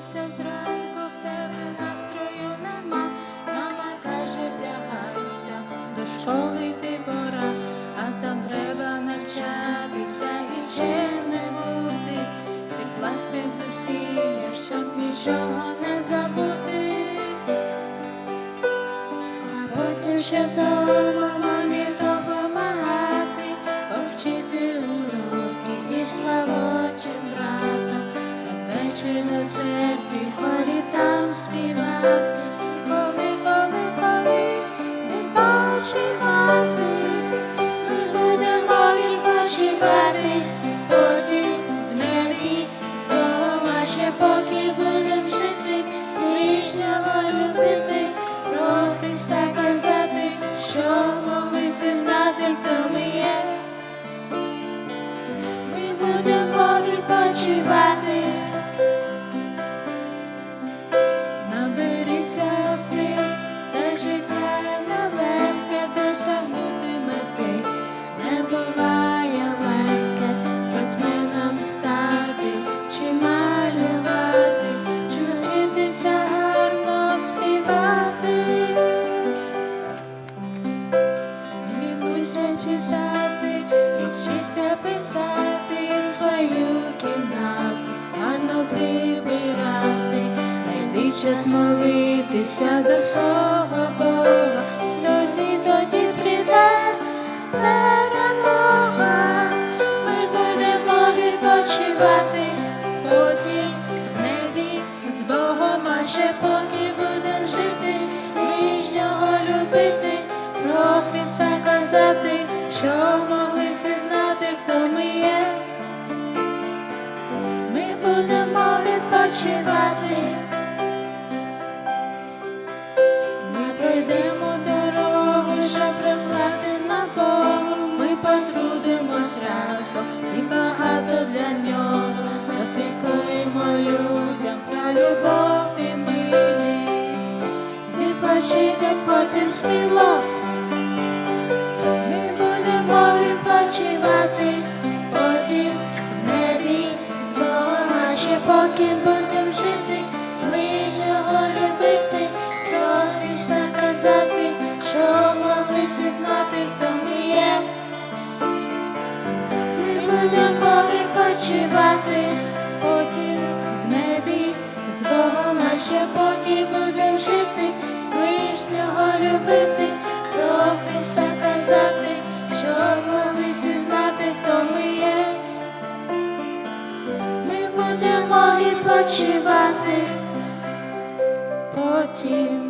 Прокинувся зранку, в тебе настрою нема. Мама каже, вдягайся, до школи йти пора, а там треба навчатися і чимним бути, прикласти зусилля, щоб нічого не забути. А потім ще дома надвечір в церкві хорі там співати, коли, коли, коли ми будемо відпочивати, потім в з Богом, а жити, ближнього любити, казати, що могли всі знати, хто ми є. Ми будемо відпочивати. Час молитися до свого Бога, тоді, тоді прийде перемога, ми будемо відпочивати, потім в небі з Богом, а ще поки будем жити, ближнього любити, про Христа казати, що могли всі знати, хто ми є. Ми будемо відпочивати. Потрудимось і багато для нього. Засвідкуємо людям про любов і милість. Відпочити потім сміло. Ми будемо відпочивати, потім в небі з Богом, ще поки будем жити, ближнього любити, про Христа казати, що могли всі знати, Ми будемо відпочивати, потім в небі з Богом, а ще поки будем жити, ближнього любити, про Христа казати, що могли всі знати, хто ми є. Ми будемо відпочивати, потім